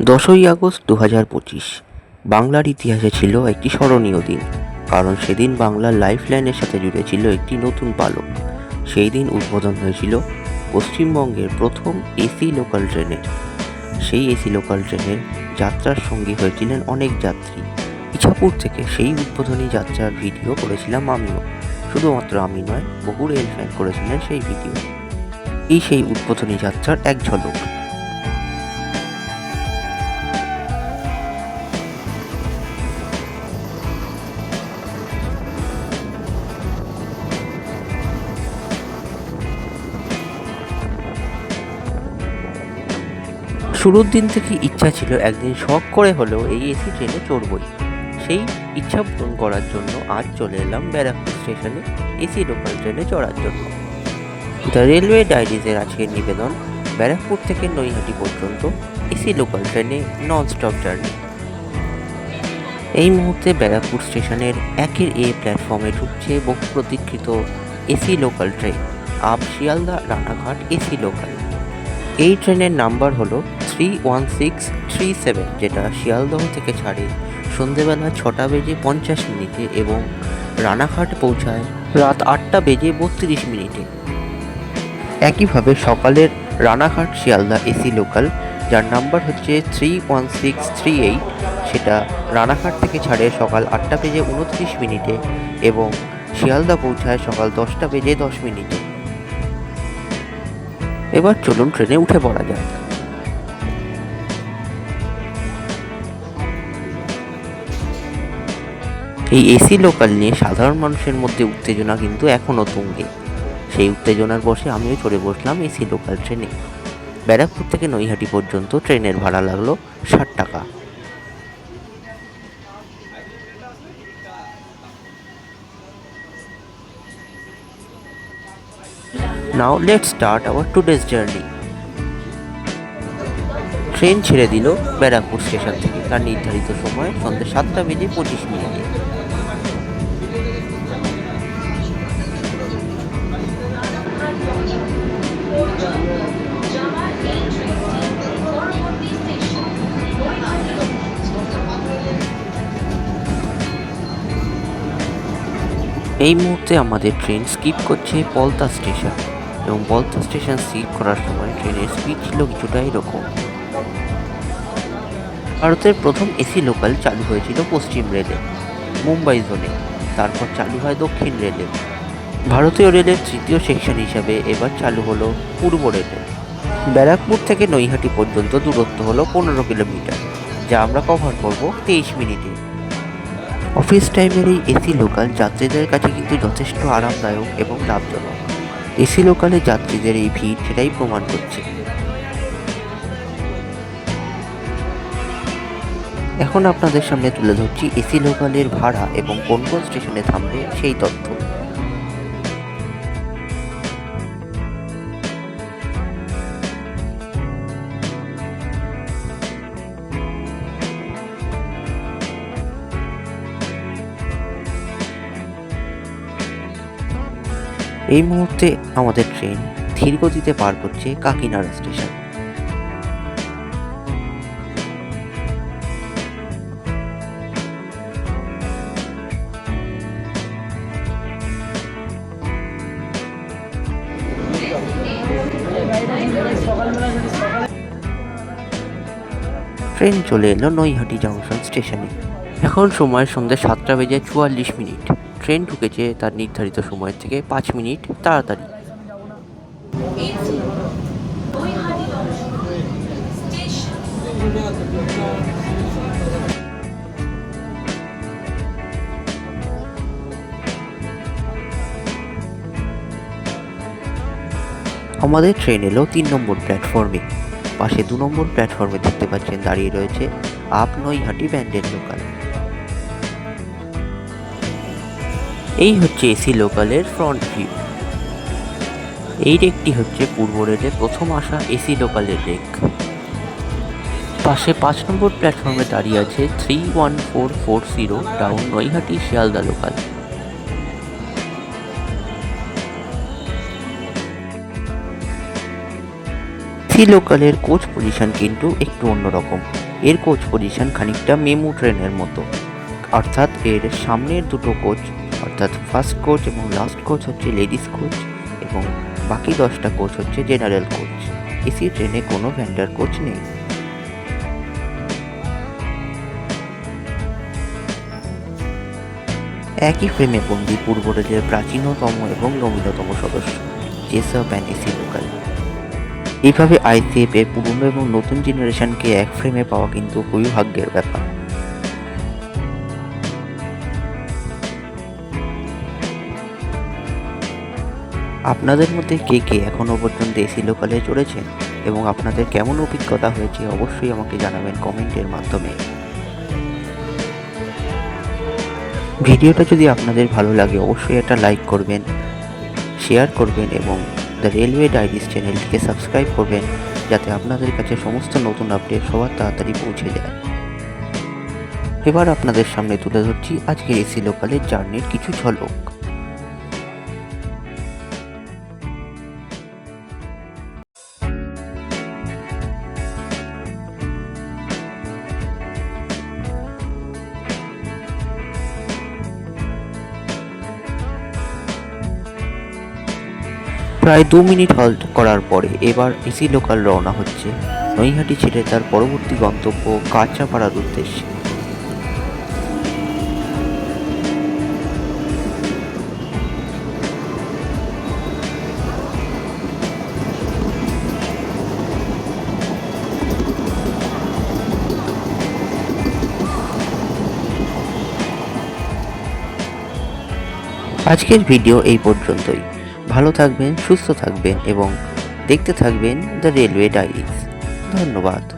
দশই আগস্ট দু হাজার পঁচিশ। বাংলার ইতিহাসে ছিল একটি স্মরণীয় দিন, কারণ সেদিন বাংলার লাইফ লাইনের সাথে জুড়ে ছিল একটি নতুন পালক। সেই দিন উদ্বোধন হয়েছিল পশ্চিমবঙ্গের প্রথম এসি লোকাল ট্রেনের সেই এসি লোকাল ট্রেনের যাত্রার সঙ্গী হয়েছিলেন অনেক যাত্রী। ইছাপুর থেকে সেই উদ্বোধনী যাত্রার ভিডিও করেছিলাম আমিও। শুধুমাত্র আমি নয়, বহু রেল ফ্যান করেছিলেন সেই ভিডিও। এই সেই উদ্বোধনী যাত্রার এক ঝলক। শুরুর দিন থেকে ইচ্ছা ছিল একদিন শখ করে হলেও এই এসি ট্রেনে চড়বই। সেই ইচ্ছা পূরণ করার জন্য আজ চলে এলাম ব্যারাকপুর স্টেশনে এসি লোকাল ট্রেনে চড়ার জন্য। দ্য রেলওয়ে ডায়েরিজের আজকের নিবেদন, ব্যারাকপুর থেকে নৈহাটি পর্যন্ত এসি লোকাল ট্রেনে নন স্টপ জার্নি এই মুহূর্তে ব্যারাকপুর স্টেশনের একের এ প্ল্যাটফর্মে ঢুকছে বহু প্রতীক্ষিত AC local train up Sealdah Ranaghat AC local এই ট্রেনের নাম্বার হলো three one six three seven যেটা শিয়ালদহ থেকে ছাড়ে। সন্ধেবেলা ছটা বেজে পঞ্চাশ মিনিটে এবং রানাঘাট পৌঁছায় রাত আটটা বেজে বত্রিশ মিনিটে। একইভাবে সকালের রানাঘাট শিয়ালদা এসি লোকাল, যার নাম্বার হচ্ছে three one six three eight সেটা রানাঘাট থেকে ছাড়ে সকাল আটটা বেজে উনত্রিশ মিনিটে এবং শিয়ালদা পৌঁছায় সকাল দশটা বেজে দশ মিনিটে। এবার চলুন ট্রেনে উঠে পড়া যাক। এই এসি লোকাল নিয়ে সাধারণ মানুষের মধ্যে উত্তেজনা কিন্তু এখনও তুঙ্গে। সেই উত্তেজনার বসে আমিও চড়ে বসলাম এসি লোকাল ট্রেনে। ব্যারাকপুর থেকে নৈহাটি পর্যন্ত ট্রেনের ভাড়া লাগল ষাট টাকা। Now let start our today's journey train ছেড়ে দিল ব্যারাকপুর স্টেশন থেকে। তার নির্ধারিত সময় সন্ধ্যে সাতটা বেজে পঁচিশ মিনিটে। এই মুহূর্তে আমাদের ট্রেন স্কিপ করছে পলতা স্টেশন এবং পলতা স্টেশন স্কিপ করার সময় ট্রেনের স্পিড ছিল কিছুটা এরকম। ভারতের প্রথম এসি লোকাল চালু হয়েছিল পশ্চিম রেলে মুম্বাই জোনে তারপর চালু হয় দক্ষিণ রেলে ভারতীয় রেলের তৃতীয় সেকশন হিসাবে এবার চালু হলো পূর্ব রেলে ব্যারাকপুর থেকে নৈহাটি পর্যন্ত দূরত্ব হলো পনেরো কিলোমিটার, যা আমরা কভার করব তেইশ মিনিটে। অফিস টাইমের এই এসি লোকাল যাত্রীদের কাছে কিন্তু যথেষ্ট আরামদায়ক এবং লাভজনক। এসি লোকালে যাত্রীদের এই ভিড় সেটাই প্রমাণ করছে। এখন আপনাদের সামনে তুলে ধরছি এসি লোকালের ভাড়া এবং কোন কোন স্টেশনে থামবে সেই তথ্য। এই মুহূর্তে আমাদের ট্রেন ধীর গতিতে পার করছে কাকিনাড়া স্টেশন। ট্রেন চলে এলো নৈহাটি জংশন স্টেশনে। এখন সময় সন্ধ্যে সাতটা বেজে চুয়াল্লিশ মিনিট। ট্রেন ঢুকেছে তার নির্ধারিত সময়ের থেকে পাঁচ মিনিট তাড়াতাড়ি। আমাদের ট্রেন এলো তিন নম্বর প্ল্যাটফর্মে পাশে দু নম্বর প্ল্যাটফর্মে দেখতে পাচ্ছেন দাঁড়িয়ে রয়েছে আপ নৈহাটি ব্যান্ডের লোকাল এই হচ্ছে এসি লোকালের ফ্রন্ট ভিউ এই রেকটি হচ্ছে পূর্ব রেলের প্রথম আসা এসি লোকালের রেক পাশে পাঁচ নম্বর প্ল্যাটফর্মে দাঁড়িয়ে আছে three one four four zero down Naihati Sealdah local AC লোকালের coach position কিন্তু একটু অন্যরকম। এর কোচ পজিশন খানিকটা মেমু ট্রেনের মতো। অর্থাৎ এর সামনের দুটো কোচ, অর্থাৎ ফার্স্ট কোচ এবং লাস্ট কোচ হচ্ছে লেডিস কোচ এবং বাকি দশটা কোচ হচ্ছে জেনারেল কোচ। এসি ট্রেনে কোনো ভ্যান্ডার কোচ নেই। একই ফ্রেমে বন্দী পূর্ব রেলের প্রাচীনতম এবং নবীনতম সদস্য, জেসব অ্যান্ড এসি লোকাল। এইভাবে আইসিএফ এর পুরনো এবং নতুন জেনারেশনকে এক ফ্রেমে পাওয়া কিন্তু খুবই ভাগ্যের ব্যাপার। আপনাদের মধ্যে কে কে এখনও পর্যন্ত এসি লোকালে চড়েছেন এবং আপনাদের কেমন অভিজ্ঞতা হয়েছে অবশ্যই আমাকে জানাবেন কমেন্টের মাধ্যমে। ভিডিওটা যদি আপনাদের ভালো লাগে, অবশ্যই একটা লাইক করবেন শেয়ার করবেন এবং দ্য রেলওয়ে ডায়েরিজ চ্যানেলটিকে সাবস্ক্রাইব করবেন, যাতে আপনাদের কাছে সমস্ত নতুন আপডেট সবার তাড়াতাড়ি পৌঁছে যায়। এবার আপনাদের সামনে তুলে ধরছি আজকের এসি লোকালের জার্নির কিছু ঝলক। প্রায় দু মিনিট হল্ট করার পরে এবার এসি লোকাল রওনা হচ্ছে নৈহাটি ছেড়ে তার পরবর্তী গন্তব্য কাঁচাপাড়ার উদ্দেশ্যে। আজকের ভিডিও এই পর্যন্তই। ভালো থাকবেন সুস্থ থাকবেন এবং দেখতে থাকবেন দ্য রেলওয়ে ডায়েরিজ। ধন্যবাদ।